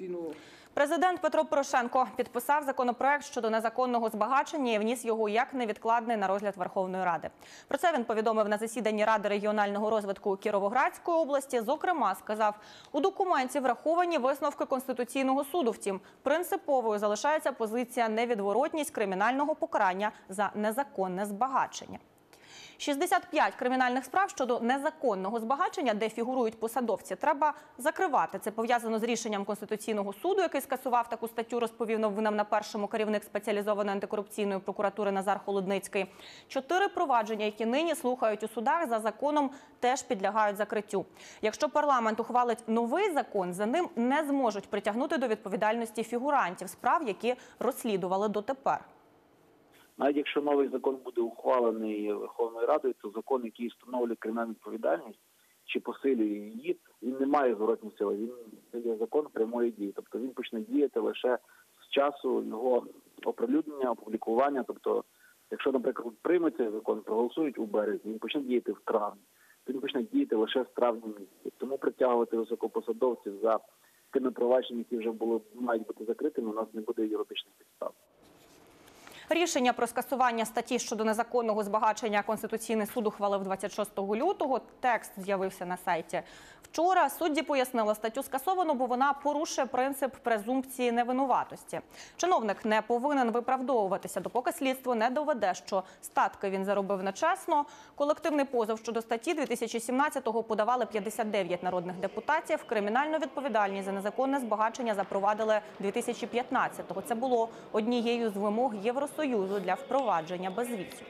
конституційного Президент Петро Порошенко підписав законопроект щодо незаконного збагачення і вніс його як невідкладний на розгляд Верховної Ради. Про це він повідомив на засіданні Ради регіонального розвитку Кіровоградської області. Зокрема, сказав, у документі враховані висновки Конституційного суду. Втім, принциповою залишається позиція невідворотність кримінального покарання за незаконне збагачення. 65 кримінальних справ щодо незаконного збагачення, де фігурують посадовці, треба закривати. Це пов'язано з рішенням Конституційного суду, який скасував таку статтю, розповів новинам на першому керівник спеціалізованої антикорупційної прокуратури Назар Холодницький. Чотири провадження, які нині слухають у судах, за законом теж підлягають закриттю. Якщо парламент ухвалить новий закон, за ним не зможуть притягнути до відповідальності фігурантів справ, які розслідували дотепер. Навіть якщо новий закон буде ухвалений Верховною Радою, то закон, який встановлює кримінальну відповідальність чи посилює її, він не має зворотної сили. Він є закон прямої дії. Тобто він почне діяти лише з часу його оприлюднення, опублікування. Тобто, якщо, наприклад, прийме цей закон, проголосують у березні, він почне діяти в травні, то він почне діяти лише з травня місяця. Тому притягувати високопосадовців за тими провадженнями, які вже були мають бути закритими, у нас не буде юридичних підстав. Рішення про скасування статті щодо незаконного збагачення Конституційний суд ухвалив 26 лютого. Текст з'явився на сайті вчора. Судді пояснили, статтю скасовано, бо вона порушує принцип презумпції невинуватості. Чиновник не повинен виправдовуватися, допоки слідство не доведе, що статки він заробив нечесно. Колективний позов щодо статті 2017-го подавали 59 народних депутатів. Кримінальну відповідальність за незаконне збагачення запровадили 2015-го. Це було однією з вимог Євросоюзу для впровадження безвізу.